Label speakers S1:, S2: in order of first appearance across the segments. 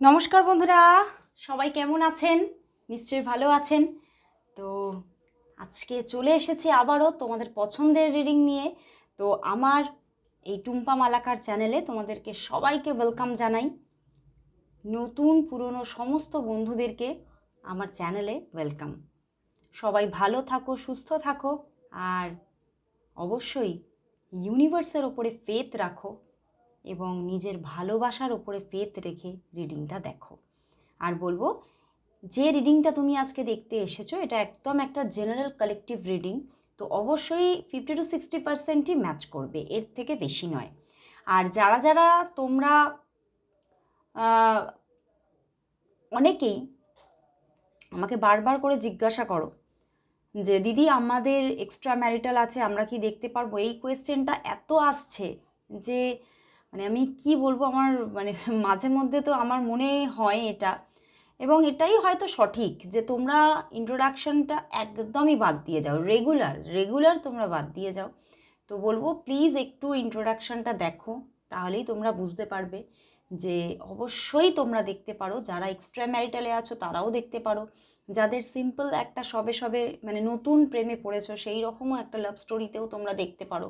S1: নমস্কার বন্ধুরা, সবাই কেমন আছেন? নিশ্চয়ই ভালো আছেন। তো আজকে চলে এসেছি আবারও তোমাদের পছন্দের রিডিং নিয়ে। তো আমার এই টুম্পা মালাকার চ্যানেলে তোমাদেরকে সবাইকে ওয়েলকাম জানাই। নতুন, পুরনো সমস্ত বন্ধুদেরকে আমার চ্যানেলে ওয়েলকাম। সবাই ভালো থাকো, সুস্থ থাকো, আর অবশ্যই ইউনিভার্সের ওপরে ফেথ রাখো। এবং নিজের ভালোবাসার ওপরে ফেথ রেখে রিডিংটা দেখো। আর বলব, যে রিডিংটা তুমি আজকে দেখতে এসেছ, এটা একদম একটা জেনারেল কালেকটিভ রিডিং তো অবশ্যই ফিফটি টু সিক্সটি পার্সেন্টই ম্যাচ করবে, এর থেকে বেশি নয়। আর যারা যারা তোমরা অনেকেই আমাকে বারবার করে জিজ্ঞাসা করো যে, দিদি, আমাদের এক্সট্রা ম্যারিটাল আছে, আমরা কি দেখতে পারব? এই কোয়েশ্চেনটা এত আসছে যে মানে আমি কি বলব আমার মানে মাঝে মধ্যে তো আমার মনে হয় এটা। এবং এটাই হয়তো সঠিক যে তোমরা ইন্ট্রোডাকশনটা একদমই বাদ দিয়ে যাও রেগুলার রেগুলার তোমরা বাদ দিয়ে যাও। তো বলব প্লিজ একটু ইন্ট্রোডাকশনটা দেখো, তাহলেই তোমরা বুঝতে পারবে যে অবশ্যই তোমরা দেখতে পারো, যারা এক্সট্রা ম্যারিটালে আছো তারাও দেখতে পারো। যাদের সিম্পল একটা সবে সবে মানে নতুন প্রেমে পড়েছো, সেই রকমও একটা লাভ স্টোরিতেও তোমরা দেখতে পারো।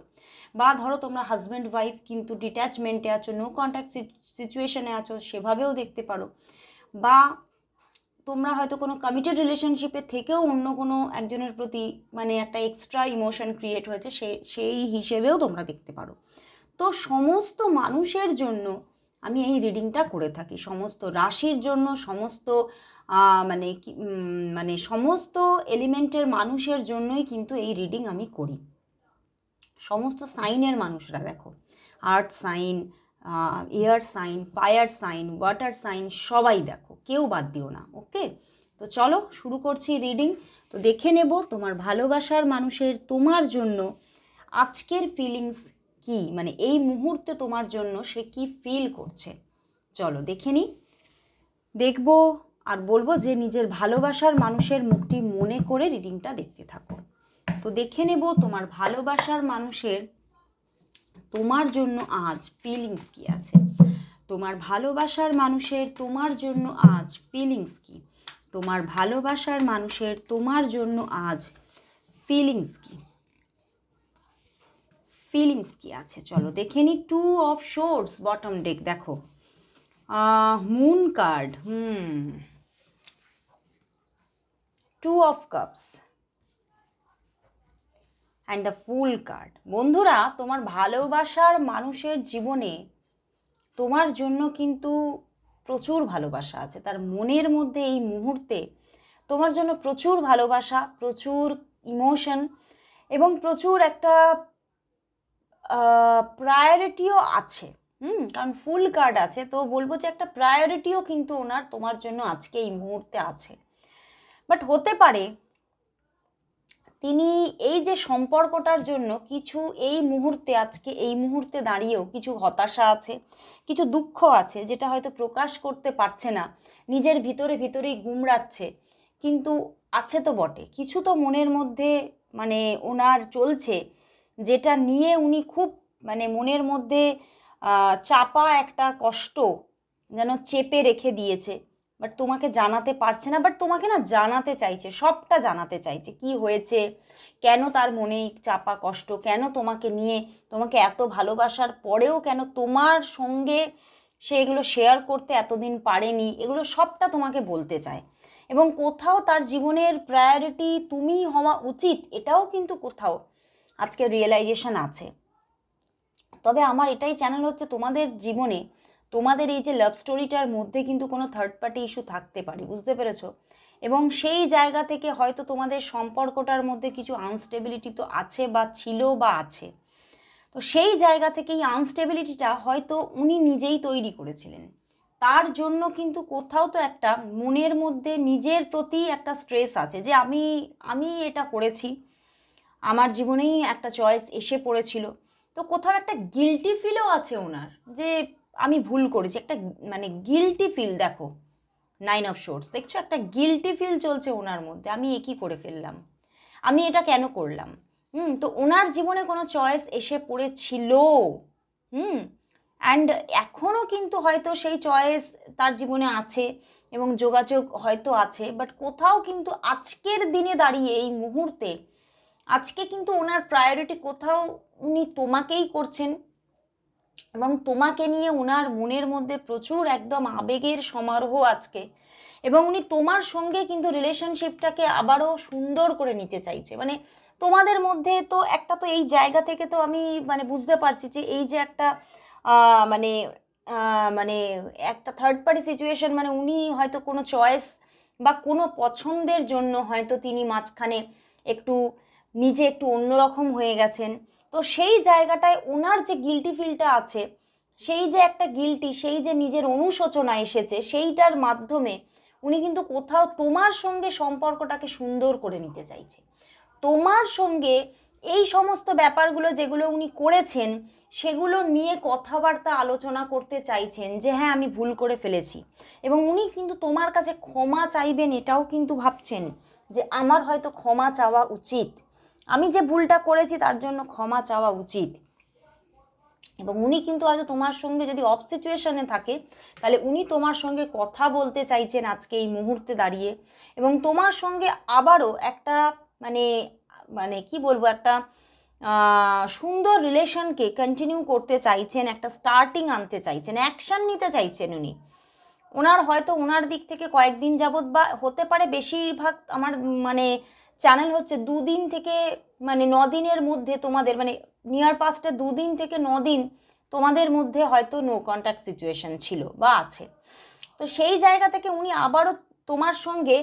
S1: বা ধরো তোমরা হাজব্যান্ড ওয়াইফ কিন্তু ডিট্যাচমেন্টে আছো নো কন্ট্যাক্ট সিচুয়েশনে আছো, সেভাবেও দেখতে পারো। বা তোমরা হয়তো কোনো কমিটেড রিলেশনশিপে থেকেও অন্য কোনো একজনের প্রতি মানে একটা এক্সট্রা ইমোশন ক্রিয়েট হয়েছে, সে, সেই হিসেবেও তোমরা দেখতে পারো। তো সমস্ত মানুষের জন্য আমি এই রিডিংটা করে থাকি। সমস্ত রাশির জন্য, সমস্ত মানে মানে সমস্ত এলিমেন্টের মানুষের জন্যই কিন্তু এই রিডিং আমি করি। সমস্ত সাইনের মানুষরা দেখো, earth sign air sign, fire sign, water sign সবাই দেখো, কেউ বাদ দিও না, ওকে? তো চলো শুরু করছি রিডিং। তো দেখে নেব তোমার ভালোবাসার মানুষের তোমার জন্য আজকের ফিলিংস কি মানে এই মুহূর্তে তোমার জন্য সে কি ফিল করছে? চলো দেখে নিই। দেখব আর বলব যে নিজের ভালোবাসার মানুষের মুখটি মনে করে রিডিংটা দেখতে থাকো। তো দেখে নেব তোমার ভালোবাসার মানুষের তোমার জন্য আজ ফিলিংস কি আছে। তোমার ভালোবাসার মানুষের তোমার জন্য আজ ফিলিংস কি। তোমার ভালোবাসার মানুষের তোমার জন্য আজ ফিলিংস কি। ফিলিংস কি আছে? চলো দেখে নি two of swords bottom deck দেখো। Moon card hmm. Two of cups and the fool card বন্ধুরা, তোমার ভালোবাসার মানুষের জীবনে তোমার জন্য কিন্তু প্রচুর ভালোবাসা আছে। তার মনের মধ্যে এই মুহূর্তে তোমার জন্য প্রচুর ভালোবাসা, প্রচুর ইমোশন এবং প্রচুর একটা প্রায়োরিটিও আছে। হুম, কারণ ফুল কার্ড আছে, তো বলব যে একটা প্রায়োরিটিও কিন্তু ওনার তোমার জন্য আজকে এই মুহূর্তে আছে। বাট হতে পারে তিনি এই যে সম্পর্কটার জন্য কিছু এই মুহূর্তে আজকে এই মুহূর্তে দাঁড়িয়েও কিছু হতাশা আছে, কিছু দুঃখ আছে যেটা হয়তো প্রকাশ করতে পারছে না, নিজের ভিতরে ভিতরেই গুমড়াচ্ছে, কিন্তু আছে তো বটে। কিছু তো মনের মধ্যে মানে ওনার চলছে, যেটা নিয়ে উনি খুব মানে মনের মধ্যে চাপা একটা কষ্ট যেন চেপে রেখে দিয়েছে। বাট তোমাকে জানাতে পারছে না, বাট তোমাকে না জানাতে চাইছে, সবটা জানাতে চাইছে, কি হয়েছে, কেন তার মনে চাপা কষ্ট, কেন তোমাকে নিয়ে, তোমাকে এত ভালোবাসার পরেও কেন তোমার সঙ্গে সে এগুলো শেয়ার করতে এতদিন পারেনি, এগুলো সবটা তোমাকে বলতে চায়। এবং কোথাও তার জীবনের প্রায়োরিটি তুমি হওয়া উচিত, এটাও কিন্তু কোথাও আজকে রিয়েলাইজেশন আছে। তবে আমার এটাই চ্যানেল হচ্ছে তোমাদের জীবনে তোমাদের এই যে লাভ স্টোরিটার মধ্যে কিন্তু কোনো থার্ড পার্টি ইস্যু থাকতে পারে, বুঝতে পেরেছ? এবং সেই জায়গা থেকে হয়তো তোমাদের সম্পর্কটার মধ্যে কিছু আনস্টেবিলিটি তো আছে বা ছিল বা আছে। তো সেই জায়গা থেকে এই আনস্টেবিলিটিটা হয়তো উনি নিজেই তৈরি করেছিলেন। তার জন্য কিন্তু কোথাও তো একটা মনের মধ্যে নিজের প্রতি একটা স্ট্রেস আছে যে আমি আমি এটা করেছি, আমার জীবনেই একটা চয়েস এসে পড়েছিল। তো কোথাও একটা গিলটি ফিলও আছে ওনার যে আমি ভুল করেছি। একটা মানে গিলটি ফিল দেখো নাইন অফ শোর্টস দেখছ? একটা গিলটি ফিল চলছে ওনার মধ্যে। আমি এ কী করে ফেললাম? আমি এটা কেন করলাম? হুম, তো ওনার জীবনে কোনো চয়েস এসে পড়েছিল। হুম অ্যান্ড এখনও কিন্তু হয়তো সেই চয়েস তার জীবনে আছে এবং যোগাযোগ হয়তো আছে বাট কোথাও কিন্তু আজকের দিনে দাঁড়িয়ে এই মুহূর্তে আজকে কিন্তু ওনার প্রায়োরিটি কোথাও উনি তোমাকেই করছেন। এবং তোমাকে নিয়ে ওনার মনের মধ্যে প্রচুর একদম আবেগের সমারোহ আজকে। এবং উনি তোমার সঙ্গে কিন্তু রিলেশনশিপটাকে আবারও সুন্দর করে নিতে চাইছে। মানে তোমাদের মধ্যে তো একটা তো এই জায়গা থেকে তো আমি মানে বুঝতে পারছি যে এই যে একটা মানে মানে একটা থার্ড পার্টি সিচুয়েশন মানে উনি হয়তো কোনো চয়েস বা কোনো পছন্দের জন্য হয়তো তিনি মাঝখানে একটু নিজে একটু অন্যরকম হয়ে গেছেন। তো সেই জায়গাটায় ওনার যে গিলটি ফিলটা আছে, সেই যে একটা গিলটি সেই যে নিজের অনুশোচনা এসেছে, সেইটার মাধ্যমে উনি কিন্তু কোথাও তোমার সঙ্গে সম্পর্কটাকে সুন্দর করে নিতে চাইছে। তোমার সঙ্গে এই সমস্ত ব্যাপারগুলো যেগুলো উনি করেছেন, সেগুলো নিয়ে কথাবার্তা আলোচনা করতে চাইছেন যে হ্যাঁ আমি ভুল করে ফেলেছি। এবং উনি কিন্তু তোমার কাছে ক্ষমা চাইবেন এটাও কিন্তু ভাবছেন যে, আমার হয়তো ক্ষমা চাওয়া উচিত। আমি যে ভুলটা করেছি তার জন্য ক্ষমা চাওয়া উচিত। এবং উনি কিন্তু হয়তো তোমার সঙ্গে যদি অফ সিচুয়েশনে থাকে, তাহলে উনি তোমার সঙ্গে কথা বলতে চাইছেন আজকে এই মুহূর্তে দাঁড়িয়ে। এবং তোমার সঙ্গে আবারও একটা মানে মানে কি বলব, একটা সুন্দর রিলেশনকে কন্টিনিউ করতে চাইছেন, একটা স্টার্টিং আনতে চাইছেন অ্যাকশন নিতে চাইছেন উনি। ওনার হয়তো ওনার দিক থেকে কয়েকদিন যাবৎ বা হতে পারে বেশিরভাগ আমার মানে চ্যানেল হচ্ছে দুদিন থেকে মানে দিনের মধ্যে তোমাদের মানে নিয়ার পাস্টে দুদিন থেকে দিন তোমাদের মধ্যে হয়তো নো কন্ট্যাক্ট সিচুয়েশন ছিল বা আছে। তো সেই জায়গা থেকে উনি আবারও তোমার সঙ্গে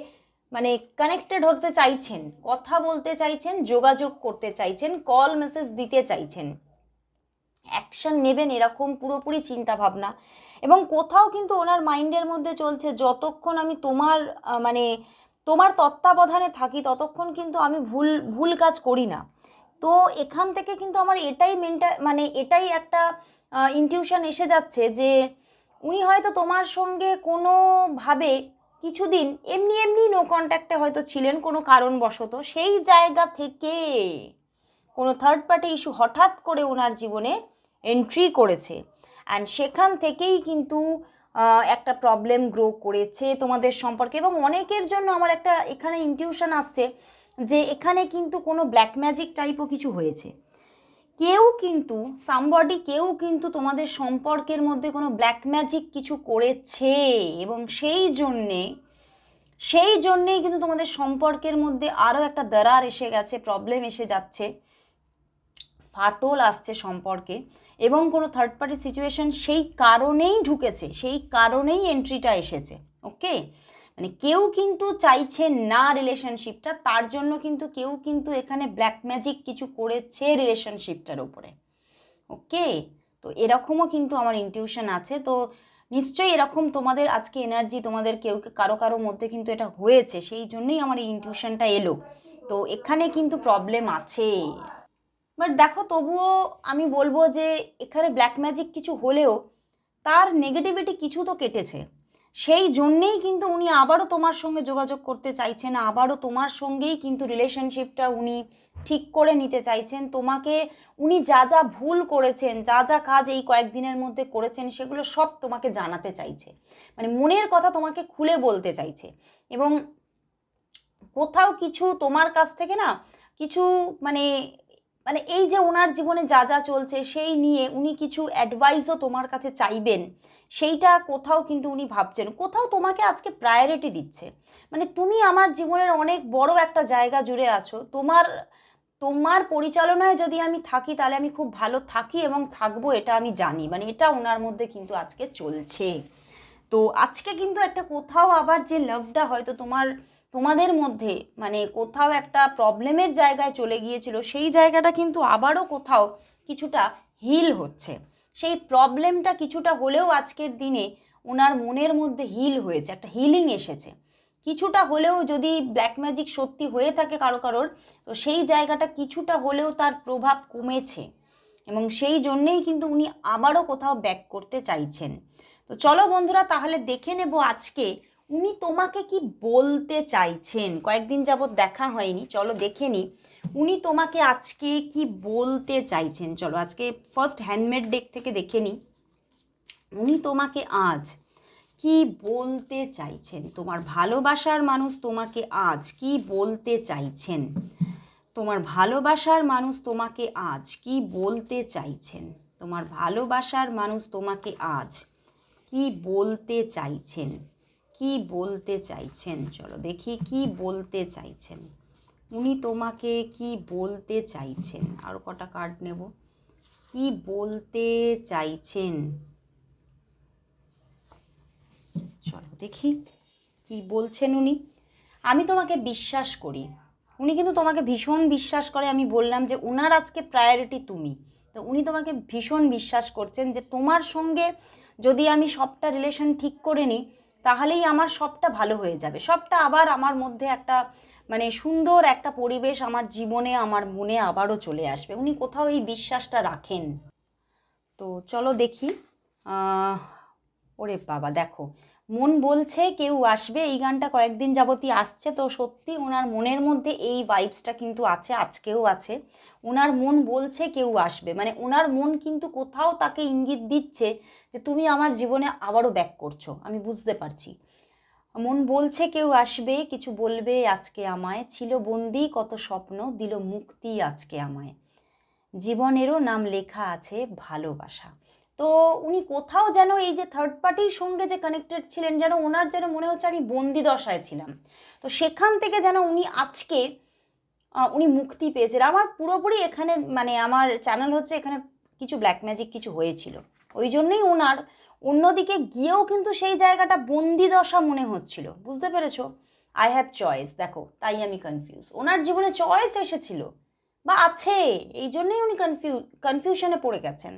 S1: মানে কানেক্টেড হতে চাইছেন, কথা বলতে চাইছেন, যোগাযোগ করতে চাইছেন কল মেসেজ দিতে চাইছেন। অ্যাকশন নেবেন এরকম পুরোপুরি চিন্তা ভাবনা। এবং কোথাও কিন্তু ওনার মাইন্ডের মধ্যে চলছে, যতক্ষণ আমি তোমার মানে তোমার তত্ত্বাবধানে থাকি, ততক্ষণ কিন্তু আমি ভুল ভুল কাজ করি না। তো এখান থেকে কিন্তু আমার এটাই মেনটা মানে এটাই একটা ইনটিউশন এসে যাচ্ছে যে উনি হয়তো তোমার সঙ্গে কোনোভাবে কিছুদিন এমনি এমনি নো কন্ট্যাক্টে হয়তো ছিলেন কোনো কারণবশত, সেই জায়গা থেকে কোনো থার্ড পার্টি ইস্যু হঠাৎ করে ওনার জীবনে এন্ট্রি করেছে। অ্যান্ড সেখান থেকেই কিন্তু একটা প্রবলেম গ্রো করেছে তোমাদের সম্পর্কে এবং অনেকের জন্য আমার একটা এখানে ইনটিউশন আসছে যে এখানে কিন্তু কোনো ব্ল্যাক ম্যাজিক টাইপও কিছু হয়েছে। কেউ কিন্তু সামবডি কেউ কিন্তু তোমাদের সম্পর্কের মধ্যে কোনো ব্ল্যাক ম্যাজিক কিছু করেছে এবং সেই জন্যে, সেই জন্যেই কিন্তু তোমাদের সম্পর্কের মধ্যে আরও একটা দরার এসে গেছে প্রবলেম এসে যাচ্ছে। ফাটল আসছে সম্পর্কে। এবং কোনো থার্ড পার্টি সিচুয়েশন সেই কারণেই ঢুকেছে, সেই কারণেই এন্ট্রিটা এসেছে ওকে মানে কেউ কিন্তু চাইছে না রিলেশনশিপটা তার জন্য কিন্তু কেউ কিন্তু এখানে ব্ল্যাক ম্যাজিক কিছু করেছে রিলেশনশিপটার উপরে ওকে তো এরকমও কিন্তু আমার ইনটিউশন আছে, তো নিশ্চয়ই এরকম তোমাদের আজকে এনার্জি তোমাদের কেউ, কারও কারও মধ্যে কিন্তু এটা হয়েছে, সেই জন্যই আমার এই ইনটিউশনটা এলো। তো এখানে কিন্তু প্রবলেম আছে বাট দেখো, তবুও আমি বলব যে এখানে ব্ল্যাক ম্যাজিক কিছু হলেও তার নেগেটিভিটি কিছু তো কেটেছে। সেই জন্যেই কিন্তু উনি আবারও তোমার সঙ্গে যোগাযোগ করতে চাইছেন, আবারও তোমার সঙ্গেই কিন্তু রিলেশনশিপটা উনি ঠিক করে নিতে চাইছেন। তোমাকে উনি যা যা ভুল করেছেন, যা যা কাজ এই কয়েকদিনের মধ্যে করেছেন, সেগুলো সব তোমাকে জানাতে চাইছে। মানে মনের কথা তোমাকে খুলে বলতে চাইছে। এবং কোথাও কিছু তোমার কাছ থেকে না কিছু মানে মানে এই যে ওনার জীবনে যা যা চলছে সেই নিয়ে উনি কিছু অ্যাডভাইসও তোমার কাছে চাইবেন, সেইটা কোথাও কিন্তু উনি ভাবছেন, কোথাও তোমাকে আজকে প্রায়োরিটি দিচ্ছে। মানে তুমি আমার জীবনের অনেক বড় একটা জায়গা জুড়ে আছো, তোমার তোমার পরিচালনায় যদি আমি থাকি তাহলে আমি খুব ভালো থাকি এবং থাকব এটা আমি জানি মানে এটা ওনার মধ্যে কিন্তু আজকে চলছে। তো আজকে কিন্তু একটা কোথাও আবার যে লাভটা হয়তো তোমার তোমাদের মধ্যে মানে কোথাও একটা প্রবলেমের জায়গায় চলে গিয়েছিল, সেই জায়গাটা কিন্তু আবারও কোথাও কিছুটা হিল হচ্ছে। সেই প্রবলেমটা কিছুটা হলেও আজকের দিনে ওনার মনের মধ্যে হিল হয়েছে, একটা হিলিং এসেছে। কিছুটা হলেও যদি ব্ল্যাক ম্যাজিক সত্যি হয়ে থাকে কারও কারোর, তো সেই জায়গাটা কিছুটা হলেও তার প্রভাব কমেছে। এবং সেই জন্যেই কিন্তু উনি আবারও কোথাও ব্যাক করতে চাইছেন। তো চলো বন্ধুরা, তাহলে দেখে নেব আজকে উনি তোমাকে কি বলতে চাইছেন? কয়েকদিন যাবৎ দেখা হয়নি, চলো দেখে নিই উনি তোমাকে আজকে কি বলতে চাইছেন? চলো আজকে ফার্স্ট হ্যান্ডমেড ডেক থেকে দেখে নিই উনি তোমাকে আজ কি বলতে চাইছেন? তোমার ভালোবাসার মানুষ তোমাকে আজ কি বলতে চাইছেন? তোমার ভালোবাসার মানুষ তোমাকে আজ কি বলতে চাইছেন? তোমার ভালোবাসার মানুষ তোমাকে আজ কি বলতে চাইছেন? কি বলতে চাইছেন? চলো দেখি কি বলতে চাইছেন। উনি তোমাকে কি বলতে চাইছেন? আর কটা কার্ড নেব। কি বলতে চাইছেন? চলো দেখি কি বলছেন উনি। আমি তোমাকে বিশ্বাস করি। উনি কিন্তু তোমাকে ভীষণ বিশ্বাস করে। আমি বললাম যে উনার আজকে প্রায়োরিটি তুমি। তো উনি তোমাকে ভীষণ বিশ্বাস করছেন যে তোমার সঙ্গে যদি আমি সবটা রিলেশন ঠিক করে নিই তাহলেই আমার সবটা ভালো হয়ে যাবে। সবটা আবার আমার মধ্যে একটা মানে সুন্দর একটা পরিবেশ আমার জীবনে, আমার মনে আবারও চলে আসবে। উনি কোথাও এই বিশ্বাসটা রাখেন। তো চলো দেখি। ওরে বাবা, দেখো। মন বলছে, কেউ আসবে, এই গানটা কয়েকদিন যাবতই আসছে। তো সত্যি ওনার মনের মধ্যে এই ভাইবসটা কিন্তু আছে, আজকেও আছে। ওনার মন বলছে, কেউ আসবে। মানে ওনার মন কিন্তু কোথাও তাকে ইঙ্গিত দিচ্ছে যে, তুমি আমার জীবনে আবারও ব্যাক করছ। আমি বুঝতে পারছি। মন বলছে, কেউ আসবে, কিছু বলবে আজকে আমায়। ছিল বন্দি, কত স্বপ্ন, দিল মুক্তি আজকে আমায়। জীবনেরও নাম লেখা আছে, ভালোবাসা। তো উনি কোথাও যেন এই যে থার্ড পার্টির সঙ্গে যে কানেক্টেড ছিলেন, যেন ওনার যেন মনে হচ্ছে আমি বন্দি দশায় ছিলাম। তো সেখান থেকে যেন উনি আজকে উনি মুক্তি পেয়েছেন। আমার পুরোপুরি এখানে মানে আমার চ্যানেল হচ্ছে এখানে কিছু ব্ল্যাক ম্যাজিক কিছু হয়েছিল। ওই জন্যই ওনার অন্যদিকে গিয়েও কিন্তু সেই জায়গাটা বন্দি দশা মনে হচ্ছিল। বুঝতে পেরেছ? আই হ্যাভ চয়েস দেখো, তাই আমি কনফিউজ ওনার জীবনে চয়েস এসেছিল, বা আছে, এই জন্যই উনি কনফিউ কনফিউশনে পড়ে গেছেন।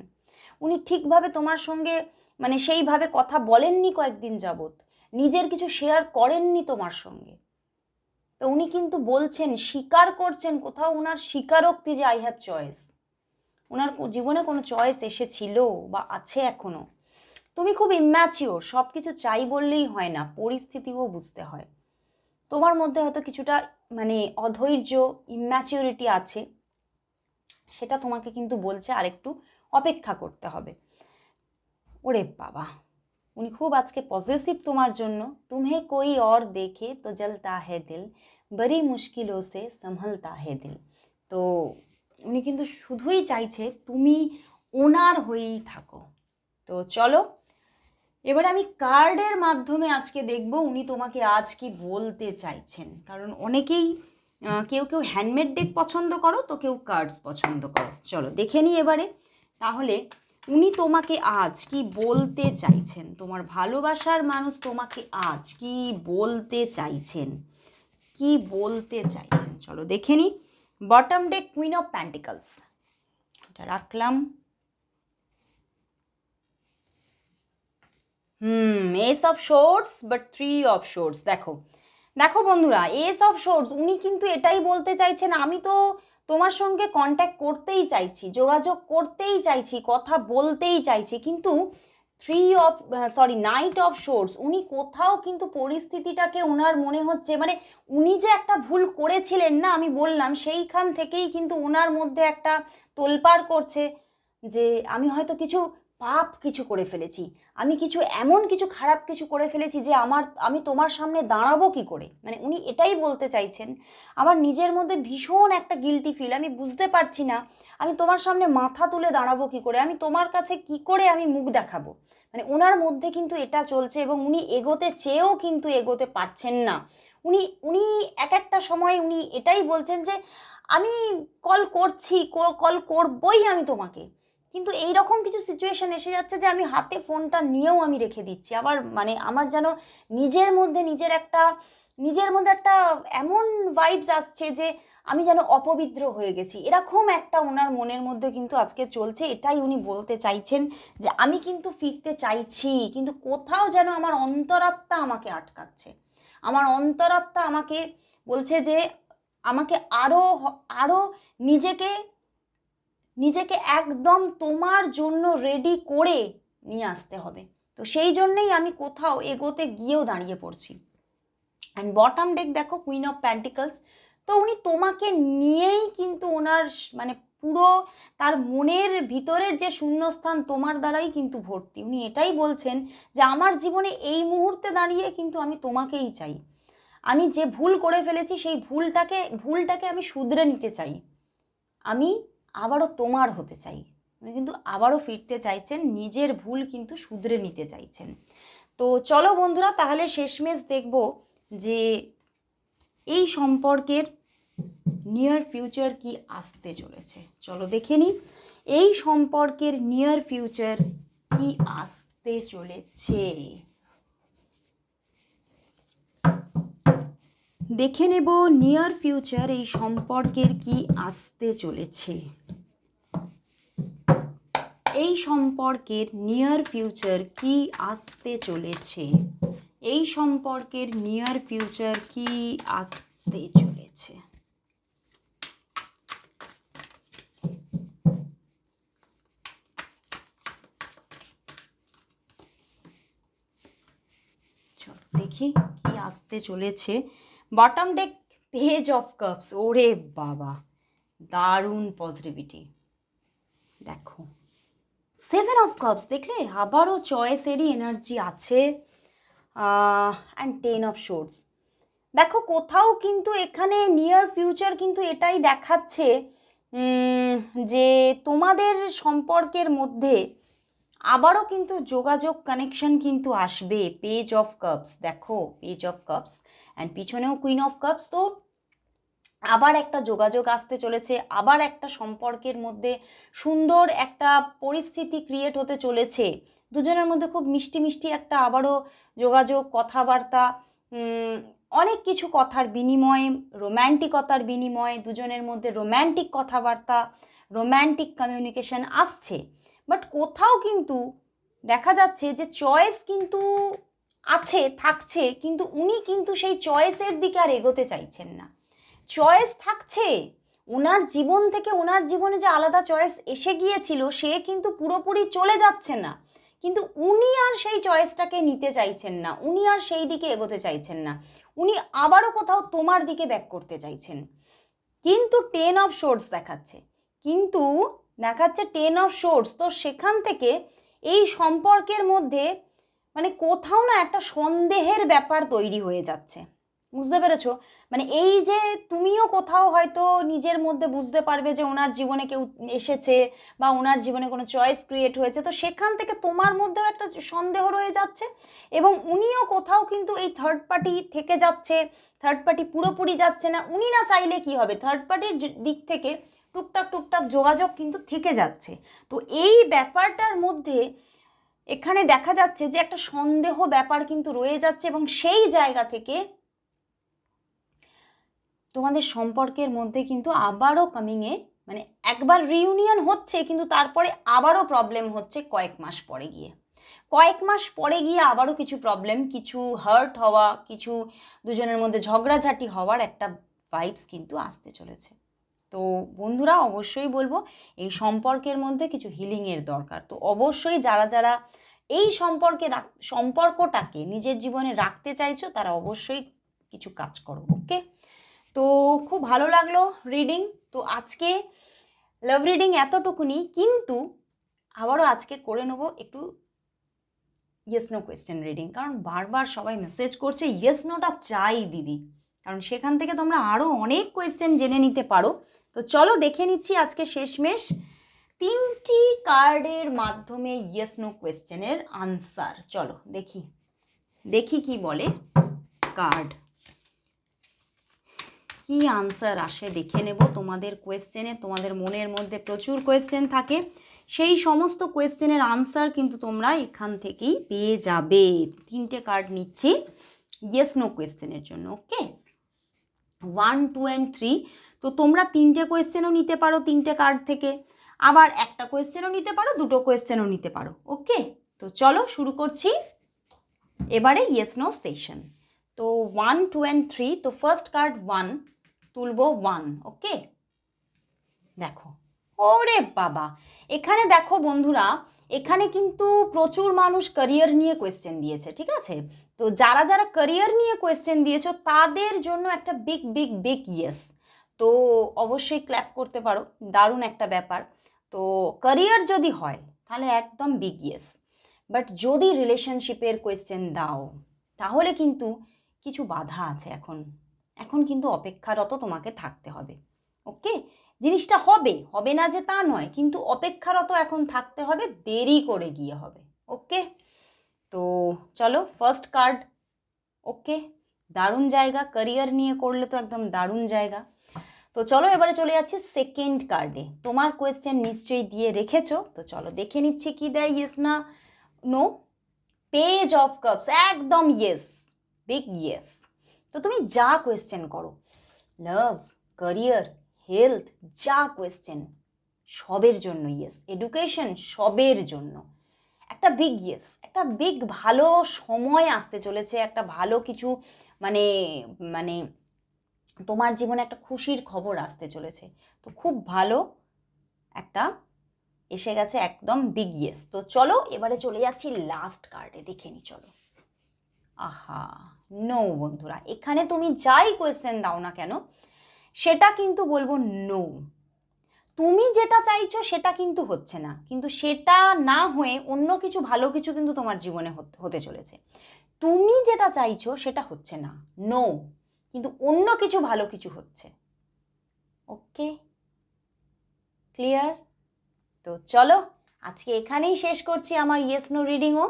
S1: ঠিকভাবে তোমার সঙ্গে মানে সেইভাবে কথা বলেননি কয়েকদিন যাবৎ। নিজের কিছু শেয়ার করেননি তোমার সঙ্গে। তো উনি কিন্তু বলছেন, স্বীকার করছেন, কোথাও ওনার স্বীকারোক্তি যে আই হ্যাভ চয়েস ওনার জীবনে কোনো চয়েস এসেছিল বা আছে এখনও। তুমি খুব ইম্যাচিওর সব কিছু চাই বললেই হয় না, পরিস্থিতিও বুঝতে হয়। তোমার মধ্যে হয়তো কিছুটা মানে অধৈর্য ইম্যাচিওরিটি আছে। সেটা তোমাকে কিন্তু বলছে আরেকটু অপেক্ষা করতে হবে। ওরে বাবা, উনি খুব আজকে পজিটিভ তোমার জন্য। তুমি কই অর দেখে তো জলতা হে দিল, বড়ি ও সে সম্ভলতা হে দিল। তো উনি কিন্তু শুধুই চাইছে তুমি ওনার হয়েই থাকো। তো চলো, এবারে আমি কার্ডের মাধ্যমে আজকে দেখব উনি তোমাকে আজ কি বলতে চাইছেন। কারণ অনেকেই কেউ কেউ হ্যান্ডমেড ডেক পছন্দ করো, তো কেউ কার্ডস পছন্দ করো। চলো, দেখে নিই এবারে। তাহলে উনি তোমাকে আজ কি বলতে চাইছেন? তোমার ভালোবাসার মানুষ তোমাকে আজ কি বলতে চাইছেন? কি বলতে চাইছেন? চলো দেখে নিই bottom deck queen of pentacles এটা রাখলাম। হুম ace of swords but three of swords দেখো দেখো বন্ধুরা এস অফ শোর্টস উনি কিন্তু এটাই বলতে চাইছেন, আমি তো তোমার সঙ্গে কন্ট্যাক্ট করতেই চাইছি, যোগাযোগ করতেই চাইছি, কথা বলতেই চাইছি, কিন্তু three of sorry knight of swords উনি কোথাও কিন্তু পরিস্থিতিটাকে ওনার মনে হচ্ছে মানে উনি যে একটা ভুল করেছিলেন না, আমি বললাম, সেইখান থেকেই কিন্তু ওনার মধ্যে একটা তোলপাড় করছে যে আমি হয়তো কিছু পাপ কিছু করে ফেলেছি। আমি কিছু, এমন কিছু খারাপ কিছু করে ফেলেছি যে আমার, আমি তোমার সামনে দাঁড়াবো কি করে? মানে উনি এটাই বলতে চাইছেন। আমার নিজের মধ্যে ভীষণ একটা গিলটি ফিল আমি বুঝতে পারছি না, আমি তোমার সামনে মাথা তুলে দাঁড়াবো কি করে? আমি তোমার কাছে কি করে আমি মুখ দেখাবো? মানে ওনার মধ্যে কিন্তু এটা চলছে এবং উনি এগোতে চেয়েও কিন্তু এগোতে পারছেন না। উনি উনি এক একটা সময় উনি এটাই বলছেন যে, আমি কল করছি কল করবই আমি তোমাকে। কিন্তু এই রকম কিছু সিচুয়েশন এসে যাচ্ছে যে আমি হাতে ফোনটা নিয়েও আমি রেখে দিচ্ছি। আবার মানে আমার যেন নিজের মধ্যে নিজের একটা, নিজের মধ্যে একটা এমন ভাইবস আসছে যে আমি যেন অপবিত্র হয়ে গেছি। এরকম একটা ওনার মনের মধ্যে কিন্তু আজকে চলছে, এটাই উনি বলতে চাইছেন যে আমি কিন্তু ফিরতে চাইছি, কিন্তু কোথাও যেন আমার অন্তরাত্মা আমাকে আটকাচ্ছে। আমার অন্তরাত্মা আমাকে বলছে যে আমাকে আরও আরও নিজেকে নিজেকে একদম তোমার জন্য রেডি করে নিয়ে আসতে হবে। তো সেই জন্যেই আমি কোথাও এগোতে গিয়েও দাঁড়িয়ে পড়ছি। অ্যান্ড বটম ডেক দেখো কুইন অফ প্যান্টিকলস তো উনি তোমাকে নিয়েই কিন্তু ওনার মানে পুরো তার মনের ভিতরের যে শূন্যস্থান তোমার দ্বারাই কিন্তু ভর্তি। উনি এটাই বলছেন যে আমার জীবনে এই মুহূর্তে দাঁড়িয়ে কিন্তু আমি তোমাকেই চাই। আমি যে ভুল করে ফেলেছি সেই ভুলটাকে ভুলটাকে আমি শুধরে নিতে চাই। আমি আবারও তোমার হতে চাই। উনি কিন্তু আবারও ফিরতে চাইছেন, নিজের ভুল কিন্তু শুধরে নিতে চাইছেন। তো চলো বন্ধুরা, তাহলে শেষমেশ দেখব যে এই সম্পর্কের নিয়ার ফিউচার কি আসতে চলেছে। চলো দেখে নিই, এই সম্পর্কের নিয়ার ফিউচার কি আসতে চলেছে? দেখে নেব নিয়ার ফিউচার এই সম্পর্কের কি আসতে চলেছে। এই সম্পর্কের নিয়ার ফিউচার কি আসতে চলেছে? এই সম্পর্কের নিয়ার ফিউচার কি আসতে চলেছে? চলো দেখি কি আসতে চলেছে। Bottom deck page of cups ওরে বাবা, দারুণ পজিটিভিটি দেখো। সেভেন অফ কাপস দেখলে? আবারও চয়েসেরই এনার্জি আছে অ্যান্ড টেন অফ শোর্টস দেখো, কোথাও কিন্তু এখানে নিয়ার ফিউচার কিন্তু এটাই দেখাচ্ছে যে তোমাদের সম্পর্কের মধ্যে আবারও কিন্তু যোগাযোগ কানেকশন কিন্তু আসবে। পেজ অফ কাপস দেখো পেজ অফ কাপস অ্যান্ড পিছনেও কুইন অফ কাপস তো আবার একটা যোগাযোগ আসতে চলেছে, আবার একটা সম্পর্কের মধ্যে সুন্দর একটা পরিস্থিতি ক্রিয়েট হতে চলেছে। দুজনের মধ্যে খুব মিষ্টি মিষ্টি একটা আবারও যোগাযোগ, কথাবার্তা অনেক কিছু কথার বিনিময়ে রোম্যান্টিকতার বিনিময়ে দুজনের মধ্যে রোম্যান্টিক কথাবার্তা রোম্যান্টিক কমিউনিকেশন আসছে। বাট কোথাও কিন্তু দেখা যাচ্ছে যে চয়েস কিন্তু আছে, থাকছে, কিন্তু উনি কিন্তু সেই চয়েসের দিকে আর এগোতে চাইছেন না। চয়েস থাকছে। ওনার জীবন থেকে ওনার জীবনে যে আলাদা চয়েস এসে গিয়েছিল, সে কিন্তু পুরোপুরি চলে যাচ্ছে না। কিন্তু উনি আর সেই চয়েসটাকে নিতে চাইছেন না, উনি আর সেই দিকে এগোতে চাইছেন না। উনি আবারও কোথাও তোমার দিকে ব্যাক করতে চাইছেন। কিন্তু টেন অফ শোর্টস দেখাচ্ছে। কিন্তু দেখাচ্ছে টেন অফ শোর্টস তো সেখান থেকে এই সম্পর্কের মধ্যে মানে কোথাও না একটা সন্দেহের ব্যাপার তৈরি হয়ে যাচ্ছে। বুঝতে পেরেছ? মানে এই যে তুমিও কোথাও হয়তো নিজের মধ্যে বুঝতে পারবে যে ওনার জীবনে কেউ এসেছে বা ওনার জীবনে কোনো চয়েস ক্রিয়েট হয়েছে। তো সেখান থেকে তোমার মধ্যেও একটা সন্দেহ রয়ে যাচ্ছে এবং উনিও কোথাও কিন্তু এই থার্ড পার্টি থেকে যাচ্ছে থার্ড পার্টি পুরোপুরি যাচ্ছে না। উনি না চাইলে কি হবে? থার্ড পার্টির দিক থেকে টুকটাক টুকটাক যোগাযোগ কিন্তু থেকে যাচ্ছে। তো এই ব্যাপারটার মধ্যে এখানে দেখা যাচ্ছে যে একটা সন্দেহ ব্যাপার কিন্তু রয়ে যাচ্ছে এবং সেই জায়গা থেকে তোমাদের সম্পর্কের মধ্যে কিন্তু আবারও কামিংয়ে মানে একবার রিউনিয়ন হচ্ছে, কিন্তু তারপরে আবারও প্রবলেম হচ্ছে কয়েক মাস পরে গিয়ে। কয়েক মাস পরে গিয়ে আবারও কিছু প্রবলেম কিছু হার্ট হওয়া, কিছু দুজনের মধ্যে ঝগড়াঝাটি হওয়ার একটা ভাইবস কিন্তু আসতে চলেছে। তো বন্ধুরা, অবশ্যই বলব, এই সম্পর্কের মধ্যে কিছু হিলিংয়ের দরকার। তো অবশ্যই যারা যারা এই সম্পর্কে সম্পর্কটাকে নিজের জীবনে রাখতে চাইছো, তারা অবশ্যই কিছু কাজ করো ওকে তো খুব ভালো লাগল রিডিং তো আজকে লাভ রিডিং এতটুকুনি, কিন্তু আবারও আজকে করে নেব একটু ইয়েস নো কোয়েশ্চেন রিডিং কারণ বারবার সবাই মেসেজ করছে ইয়েস নোটা চাই দিদি। কারণ সেখান থেকে তোমরা আরও অনেক কোয়েশ্চেন জেনে নিতে পারো। তো চলো দেখে নিচ্ছি আজকে শেষমেশ। তিনটি কার্ডের মাধ্যমে ইয়েস নো কোয়েশ্চেনের আনসার চলো দেখি দেখি কি বলে কার্ড কি আনসার আসে দেখে নেব। তোমাদের কোয়েশ্চেনে তোমাদের মনের মধ্যে প্রচুর কোয়েশ্চেন থাকে। সেই সমস্ত কোয়েশ্চেনের আনসার কিন্তু তোমরা এখান থেকেই পেয়ে যাবে। তিনটে কার্ড নিচ্ছি। ইয়েস নো কোয়েশ্চেনের জন্য okay one two and three তো তোমরা তিনটে কোয়েশ্চেনও নিতে পারো তিনটে কার্ড থেকে। আবার একটা কোয়েশ্চেনও নিতে পারো, দুটো কোয়েশ্চেনও নিতে পারো ওকে তো চলো শুরু করছি। এবারে ইয়েস নো সেশন তো ওয়ান টু অ্যান্ড থ্রি তো ফার্স্ট কার্ড ওয়ান তুলবো ওয়ান ওকে দেখো, ওরে বাবা! এখানে দেখো বন্ধুরা, এখানে কিন্তু প্রচুর মানুষ ক্যারিয়ার নিয়ে কোয়েশ্চেন দিয়েছে, ঠিক আছে? তো যারা যারা ক্যারিয়ার নিয়ে কোয়েশ্চেন দিয়েছ, তাদের জন্য একটা বিগ বিগ বিগ ইয়েস তো অবশ্যই ক্ল্যাপ করতে পারো, দারুণ একটা ব্যাপার। তো ক্যারিয়ার যদি হয়, তাহলে একদম বিগ ইয়েস বাট যদি রিলেশনশিপের কোয়েশ্চেন দাও, তাহলে কিন্তু কিছু বাধা আছে এখন। এখন কিন্তু অপেক্ষারত তোমাকে থাকতে হবে। ওকে? জিনিসটা হবে হবে না যে তা নয়, কিন্তু অপেক্ষারত এখন থাকতে হবে, দেরি করে গিয়ে হবে। ওকে? তো চলো ফার্স্ট কার্ড ওকে? দারুণ জায়গা ক্যারিয়ার নিয়ে করলে তো একদম দারুণ জায়গা। তো চলো, এবারে চলে যাচ্ছি সেকেন্ড কার্ডে তোমার কোয়েশ্চেন নিশ্চয়ই দিয়ে রেখেছো, তো চলো দেখে নিচ্ছি কি দেয় ইয়েস না নো পেজ অফ কাপস একদম ইয়েস বিগ ইয়েস তো তুমি যা কোয়েশ্চেন করো। লাভ ক্যারিয়ার হেলথ যা কোয়েশ্চেন সবের জন্য ইয়েস এডুকেশন সবের জন্য। একটা বিগ ইয়েস একটা বিগ ভালো সময় আসতে চলেছে, একটা ভালো কিছু মানে মানে তোমার জীবনে একটা খুশির খবর আসতে চলেছে। তো খুব ভালো একটা এসে গেছে একদম বিগ ইয়েস তো চলো, এবারে চলে যাচ্ছি লাস্ট কার্ডে দেখে নি, চলো। আহা নো বন্ধুরা, এখানে তুমি যাই কোয়েশ্চেন দাও না কেন, সেটা কিন্তু বলব নো তুমি যেটা চাইছো সেটা কিন্তু হচ্ছে না, কিন্তু সেটা না হয়ে অন্য কিছু, ভালো কিছু কিন্তু তোমার জীবনে হতে- চলেছে। তুমি যেটা চাইছো সেটা হচ্ছে না নো কিন্তু অন্য কিছু, ভালো কিছু হচ্ছে। ওকে ক্লিয়ার তো চলো, আজকে এখানেই শেষ করছি আমার ইয়েস নো রিডিংও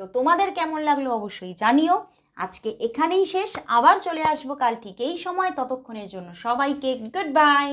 S1: তো তোমাদের কেমন লাগল অবশ্যই জানিও। আজকে এখানেই শেষ, আবার চলে আসব কাল ঠিক এই সময়। ততক্ষণের জন্য সবাইকে গুড বাই।